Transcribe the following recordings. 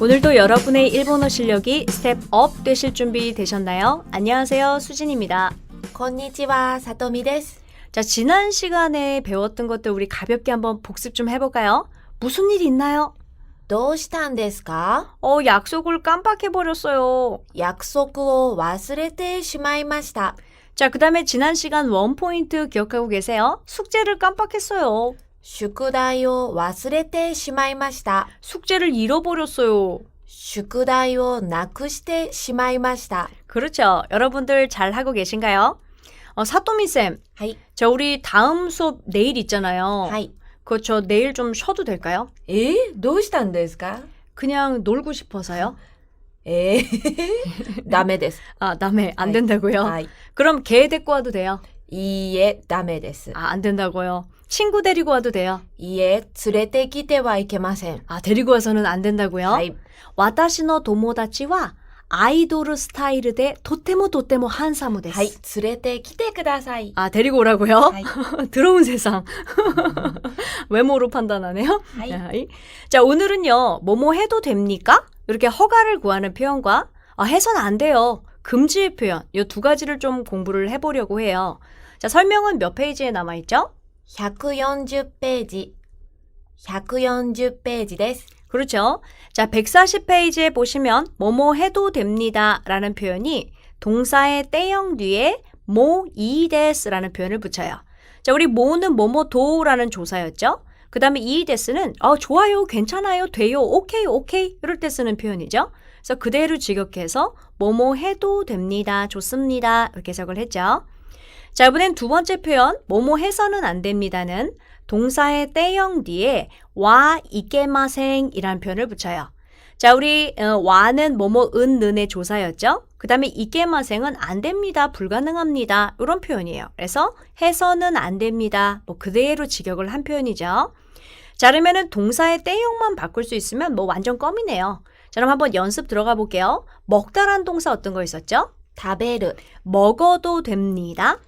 오늘도 여러분의 일본어 실력이 스텝업 되실 준비 되셨나요? 안녕하세요. 수진입니다. こんにちは、さとみです。 자, 지난 시간에 배웠던 것들 우리 가볍게 한번 복습 좀 해볼까요? 무슨 일 있나요? どうしたんですか 어, 약속을 깜빡해버렸어요. 約束を忘れてしまいました。 자, 그 다음에 지난 시간 원포인트 기억하고 계세요? 숙제를 깜빡했어요. 宿題を忘れてしまいました。 숙제를 잃어버렸어요. 宿題をなくしてしまいました。 그렇죠. 여러분들 잘 하고 계신가요? 어, 사토미쌤, はい。 저 우리 다음 수업 내일 있잖아요. はい。 그저 내일 좀 쉬어도 될까요? えー、どうしたんですか 그냥 놀고 싶어서요. えー、ダメです。 아, 남해 안 아이, 된다고요? はい。 그럼 개 데리고 와도 돼요? いいえ、ダメです。 아, 안 된다고요. 친구 데리고 와도 돼요? いいえ、連れてきてはいけません。 아, 데리고 와서는 안 된다고요? はい。 와타시노 도모다치와 아이돌 스타일 대 도테모 도테모 한사무 데스. はい。連れてきてください。 아, 데리고 오라고요? はい。 들어온 세상. 외모로 판단하네요. はい。 아이. 자, 오늘은요, 뭐뭐 해도 됩니까? 이렇게 허가를 구하는 표현과, 아, 해선 안 돼요. 금지의 표현, 이 두 가지를 좀 공부를 해보려고 해요. 자, 설명은 몇 페이지에 남아있죠? 140페이지. 140페이지 です. 그렇죠. 자, 140페이지에 보시면 뭐뭐 해도 됩니다 라는 표현이 동사의 때형 뒤에 모이 데스라는 표현을 붙여요. 자, 우리 모는 뭐뭐 도라는 조사였죠. 그 다음에 이 데스는 어, 좋아요, 괜찮아요, 돼요, 오케이, 오케이 이럴 때 쓰는 표현이죠. 그래서 그대로 직역해서 뭐뭐 해도 됩니다, 좋습니다 이렇게 해석을 했죠. 자, 이번엔 두 번째 표현, 뭐뭐 해서는 안 됩니다는 동사의 때형 뒤에 와 이게마생 이란 표현을 붙여요. 자, 우리 어, 와는 뭐뭐 은 는의 조사였죠. 그 다음에 이게마생은 안 됩니다, 불가능합니다 이런 표현이에요. 그래서 해서는 안 됩니다. 뭐 그대로 직역을 한 표현이죠. 자, 그러면은 동사의 때형만 바꿀 수 있으면 뭐 완전 껌이네요. 자, 그럼 한번 연습 들어가 볼게요. 먹다란 동사 어떤 거 있었죠? 다베르 먹어도 됩니다.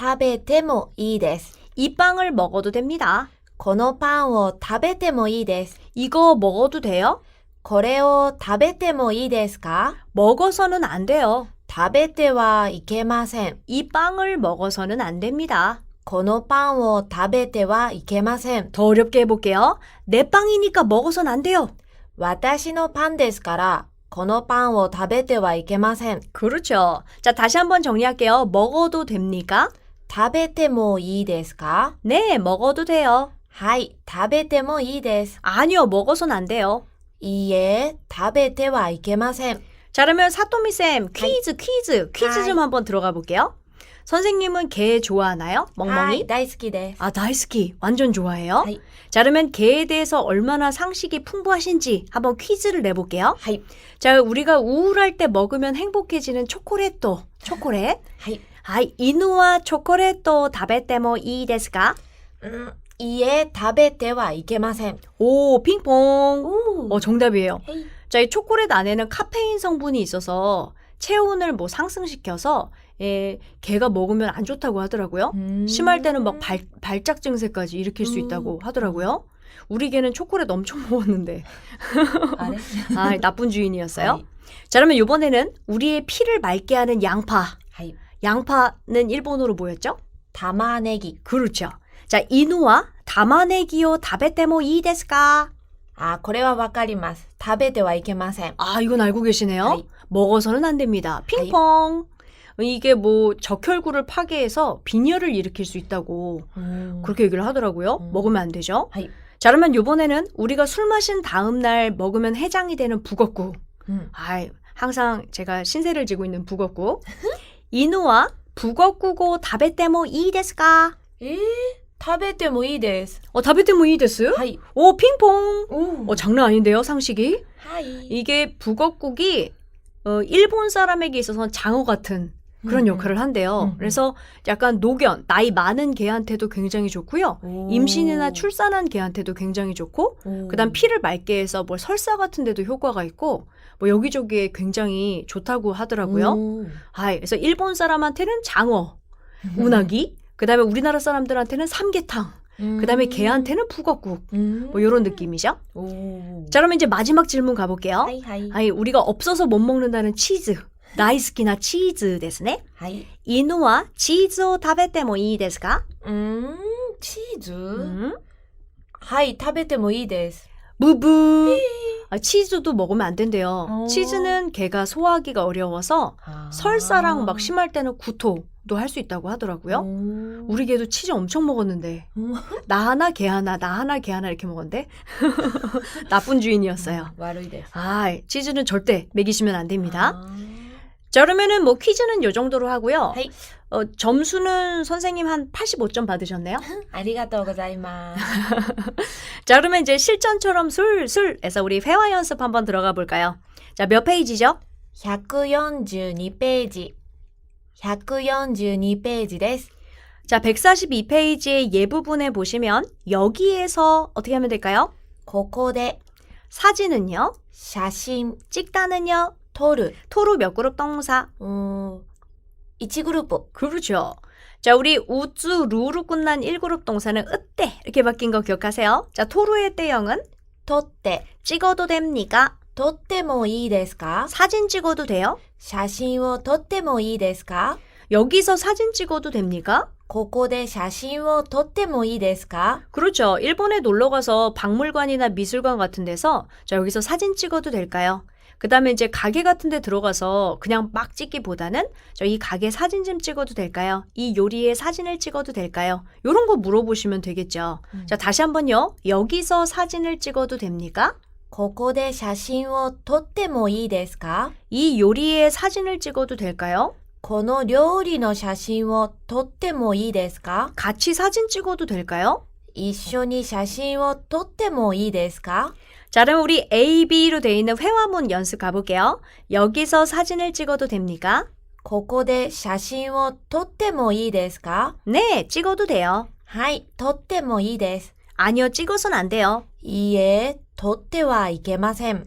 食べてもいいです。 이 빵을 먹어도 됩니다. このパンを食べてもいいです。 이거 먹어도 돼요? これを食べてもいいですか 먹어서는 안 돼요. 食べてはいけません。 이 빵을 먹어서는 안 됩니다. このパンを食べてはいけません。 더 어렵게 해볼게요. 내 빵이니까 먹어서는 안 돼요. 私のパンですから、このパンを食べてはいけません。 그렇죠. 자, 다시 한번 정리할게요. 먹어도 됩니까? 食べてもいいですか 네, 먹어도 돼요. はい、食べてもいいです。 아니요, 먹어서는 안 돼요. いいえ、食べてはいけません。 자, 그러면 사토미쌤, 퀴즈, 퀴즈, 퀴즈 하이. 좀 한번 들어가 볼게요. 선생님은 개 좋아하나요? は 멍멍이? い、大好きです。 아, 다이스키. 완전 좋아해요. 하이. 자, 그러면 개에 대해서 얼마나 상식이 풍부하신지 한번 퀴즈를 내볼게요. はい、 자, 우리가 우울할 때 먹으면 행복해지는 초콜릿도. 초콜릿. はい。 하이, 이누와 초콜릿도 다베테모 이 데스까? うん、いいえ、食べてはいけません。 오, 핑퐁. お 어, 정답이에요. はい。 자, 이 초콜릿 안에는 카페인 성분이 있어서 체온을 뭐 상승시켜서 예, 개가 먹으면 안 좋다고 하더라고요. 심할 때는 막 발, 발작 증세까지 일으킬 수 음. 있다고 하더라고요. 우리 개는 초콜릿 엄청 먹었는데 あれ 아, 나쁜 주인이었어요. はい。 자, 그러면 이번에는 우리의 피를 맑게 하는 양파. 양파는 일본어로 뭐였죠? 다마네기. 그렇죠. 자, 이누와 다마네기요 다베테모 이이데스까? 아, 그래와 와카리마스. 다베테와 이케마셈. 아, 이건 알고 계시네요. 아이. 먹어서는 안 됩니다. 핑퐁. 아이. 이게 뭐 적혈구를 파괴해서 빈혈을 일으킬 수 있다고 음. 그렇게 얘기를 하더라고요. 음. 먹으면 안 되죠. 아이. 자, 그러면 요번에는 우리가 술 마신 다음 날 먹으면 해장이 되는 북엇국. 음. 아, 항상 제가 신세를 지고 있는 북엇국. 이노와 북어국어 다베테모 이데스까? 에? 다베테모 이데스. 어, 다베테모 이데스? 하이. 오, 핑퐁. 오. 어, 장난 아닌데요, 상식이? 하이. 이게 북어국이 어, 일본 사람에게 있어서는 장어 같은 그런 음. 역할을 한대요. 음. 그래서 약간 노견, 나이 많은 개한테도 굉장히 좋고요. 오. 임신이나 출산한 개한테도 굉장히 좋고, 그다음 피를 맑게 해서 뭘 설사 같은 데도 효과가 있고, 뭐 여기저기에 굉장히 좋다고 하더라고요. 오. 아, 그래서 일본 사람한테는 장어, 운하기, 그다음에 우리나라 사람들한테는 삼계탕, 그 다음에 개한테는 북어국. 음. 뭐 이런 느낌이죠. 오. 자, 그러면 이제 마지막 질문 가볼게요. はいはい。 아니, 우리가 없어서 못 먹는다는 치즈. 나이스키나 치즈 ですね.はい。 이누와 치즈を食べてもいいですか?うーん、チーズ、 음. はい、食べてもいいです。 부부. 아, 치즈도 먹으면 안 된대요. 어. 치즈는 개가 소화하기가 어려워서 아. 설사랑 막 심할 때는 구토도 할 수 있다고 하더라고요. 오. 우리 개도 치즈 엄청 먹었는데 나 하나 개 하나 나 하나 개 하나 이렇게 먹었는데 나쁜 주인이었어요. 와르이 아, 치즈는 절대 먹이시면 안 됩니다. 아. 자 그러면은 뭐 퀴즈는 요 정도로 하고요. 하이. 어, 점수는 선생님 한 85점 받으셨네요. 아리가또 고자이마. 자 그러면 이제 실전처럼 술술에서 우리 회화 연습 한번 들어가 볼까요? 자 몇 페이지죠? 142페이지. 142페이지 です.자 142페이지의 예부분에 보시면 여기에서 어떻게 하면 될까요? ここで 사진은요? 写真 찍다는요? 撮る。 토로 몇 그룹 동사? うーん。1グループ。 그렇죠. 자, 우리 우쭈 루로 끝난 1그룹 동사는 으때 이렇게 바뀐 거 기억하세요? 자, 토로의 때형은 撮って。 찍어도 됩니까? 撮ってもいいですか 사진 찍어도 돼요? 写真を撮ってもいいですか 여기서 사진 찍어도 됩니까? ここで写真を撮ってもいいですか 그렇죠. 일본에 놀러 가서 박물관이나 미술관 같은 데서 자, 여기서 사진 찍어도 될까요? 그 다음에 이제 가게 같은 데 들어가서 그냥 막 찍기보다는 저 이 가게 사진 좀 찍어도 될까요? 이 요리의 사진을 찍어도 될까요? 요런 거 물어보시면 되겠죠. 음. 자, 다시 한번요. 여기서 사진을 찍어도 됩니까? ここで写真を撮ってもいいですか 이 요리의 사진을 찍어도 될까요? この料理の写真を撮ってもいいですか 같이 사진 찍어도 될까요? 一緒に写真を撮ってもいいですか 자, 그럼 우리 A, B로 돼 있는 회화문 연습 가볼게요. 여기서 사진을 찍어도 됩니까? ここで写真を撮ってもいいですか 네, 찍어도 돼요. はい、撮ってもいいです。 아니요, 찍어선 안 돼요. いいえ、撮ってはいけません。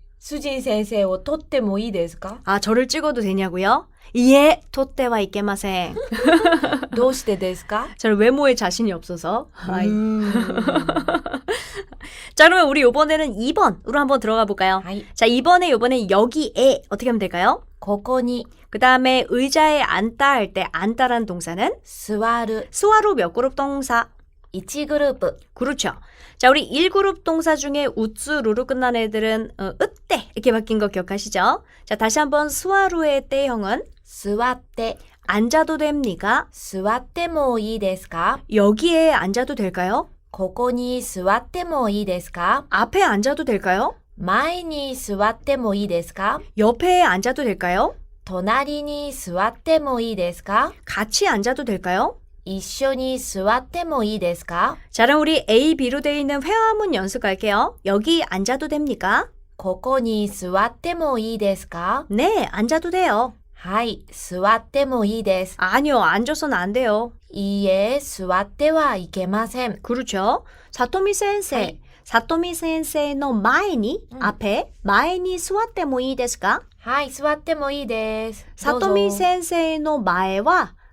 スジン先生を撮ってもいいですか 아, 저를 찍어도 되냐고요? 예, 토때와 있게마생. どうしてですか 저는 외모에 자신이 없어서. 아이. うーん 자, 그러면 우리 이번에는 2번으로 한번 들어가 볼까요? はい。 자, 이번에 이번에 여기에 어떻게 하면 될까요? ここに 그 다음에 의자에 앉다 할 때 앉다란 동사는 座る 수화로 몇 그룹 동사? 이치 그룹. 그렇죠. 자, 우리 1그룹 동사 중에 우츠루루 끝난 애들은 어, 으때 이렇게 바뀐 거 기억하시죠? 자, 다시 한번 수아루의 때형은 스와떼. 앉아도 됩니까? 수아떼모이데스카 여기에 앉아도 될까요? 고고니 수아떼모이데스카 앞에 앉아도 될까요? 마이니 스와떼모이데스까? 옆에 앉아도 될까요? 도나리니 수아떼모이데스카 같이 앉아도 될까요? 이쇼니 스와테모이 데스까? 자, 그럼 우리 A, B로 되어 있는 회화문 연습할게요. 여기 앉아도 됩니까? 고코니 스와테모이 데스까? 네, 앉아도 돼요. 하이, 스와테모이 데스. 아니요, 앉아서는 안 돼요. 이에 스와테와 이케마셈. 그렇죠. 사토미 센세. 네. 사토미 센세의 마에니 음. 앞에 마에니 스와테모이 데스까? 하이, 네, 스와테모이 데스. 사토미 센세의 마에와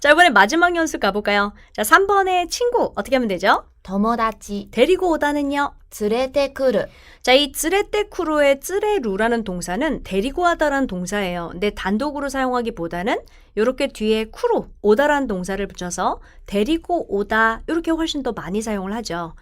자, 이번에 마지막 연습 가볼까요? 자, 3번의 친구 어떻게 하면 되죠? 友達、 데리고 오다는요. 連れてくる。 자, 이 쯔레테쿠로의 쯔레루라는 동사는 데리고 하다라는 동사예요. 근데 단독으로 사용하기보다는 이렇게 뒤에 쿠로, 오다라는 동사를 붙여서 데리고 오다 이렇게 훨씬 더 많이 사용을 하죠.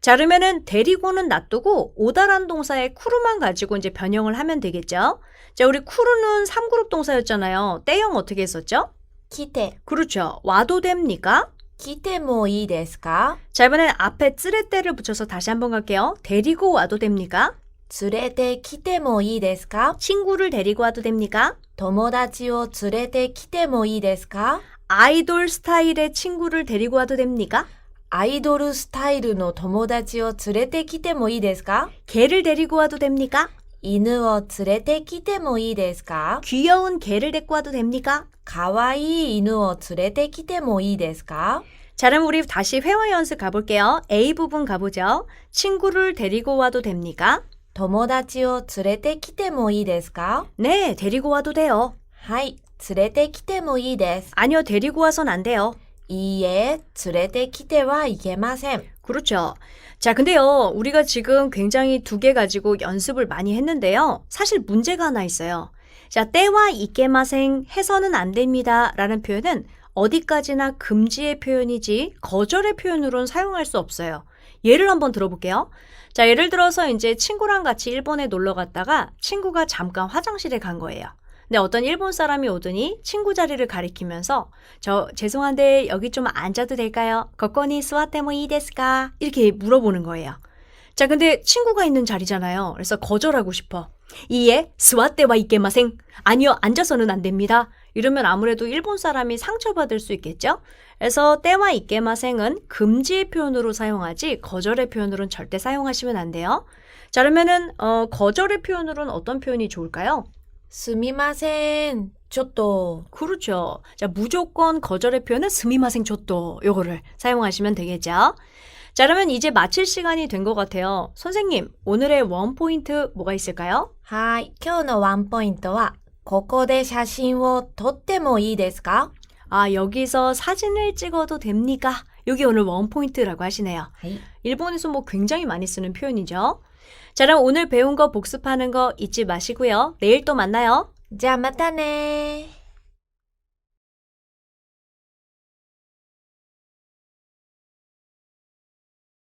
자, 그러면은 데리고는 놔두고 오다라는 동사에 쿠루만 가지고 이제 변형을 하면 되겠죠. 자, 우리 쿠루는 3그룹 동사였잖아요. 때형 어떻게 했었죠? 기대. 그렇죠. 와도 됩니까? 기대모 뭐 이 데스까? 자, 이번엔 앞에 쓰레떼를 붙여서 다시 한번 갈게요. 데리고 와도 됩니까? 쓰레떼 기대모 뭐 이 데스까? 친구를 데리고 와도 됩니까? 도모다지오 쓰레떼 기대모 뭐 이 데스까? 아이돌 스타일의 친구를 데리고 와도 됩니까? 아이돌 스타일의 도모다지오 쓰레떼 기대모 이데스까? 개를 데리고 와도 됩니까? 犬を連れてきてもいいですか 귀여운 개를 데리고 와도 됩니까? かわいい犬を連れてきてもいいですか 자, 그럼 우리 다시 회화 연습 가볼게요. A 부분 가보죠. 친구를 데리고 와도 됩니까? 友達を連れてきてもいいですか 네, 데리고 와도 돼요. はい、連れてきてもいいです。 아니요, 데리고 와선 안 돼요. いいえ、連れてきてはいけません。 그렇죠. 자, 근데요, 우리가 지금 굉장히 두 개 가지고 연습을 많이 했는데요. 사실 문제가 하나 있어요. 자, 때와 이케마생 해서는 안 됩니다. 라는 표현은 어디까지나 금지의 표현이지 거절의 표현으로는 사용할 수 없어요. 예를 한번 들어볼게요. 자, 예를 들어서 이제 친구랑 같이 일본에 놀러 갔다가 친구가 잠깐 화장실에 간 거예요. 근데 어떤 일본 사람이 오더니 친구 자리를 가리키면서 저 죄송한데 여기 좀 앉아도 될까요? 거건이 스와테모 이데스까? 이렇게 물어보는 거예요. 자, 근데 친구가 있는 자리잖아요. 그래서 거절하고 싶어. 이에 스와테와 이케마생. 아니요, 앉아서는 안 됩니다. 이러면 아무래도 일본 사람이 상처받을 수 있겠죠? 그래서 때와 이케마생은 금지의 표현으로 사용하지 거절의 표현으로는 절대 사용하시면 안 돼요. 자, 그러면은 어, 거절의 표현으로는 어떤 표현이 좋을까요? すみません。ちょっと。 그렇죠. 자, 무조건 거절의 표현은 스미마생 초또 요거를 사용하시면 되겠죠. 자, 그러면 이제 마칠 시간이 된 것 같아요. 선생님, 오늘의 원 포인트 뭐가 있을까요? はい、今日のワンポイントは、ここで写真を撮ってもいいですか 아, 여기서 사진을 찍어도 됩니까? 여기 오늘 원 포인트라고 하시네요. はい。 일본에서 뭐 굉장히 많이 쓰는 표현이죠. 자, 그럼 오늘 배운 거 복습하는 거 잊지 마시고요. 내일 또 만나요. 자, 마타네.